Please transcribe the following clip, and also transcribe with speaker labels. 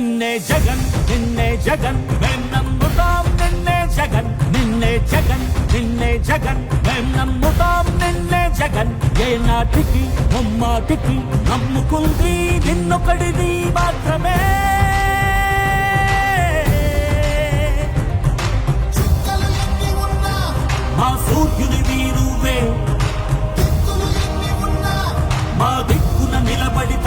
Speaker 1: నిన్నే జగన్ నిన్నే జగన్ మేం నమ్ముతాం నిన్నే జగన్ నిన్నే జగన్ నిన్నే జగన్ మేం నమ్ముతాం నిన్నే జగన్. ఏ నాటికి ముమ్మాటికి నమ్ముకుంది నిన్నొకడిది మాత్రమే. మా సూర్యుని వీరువే. మా దిక్కున నిలబడి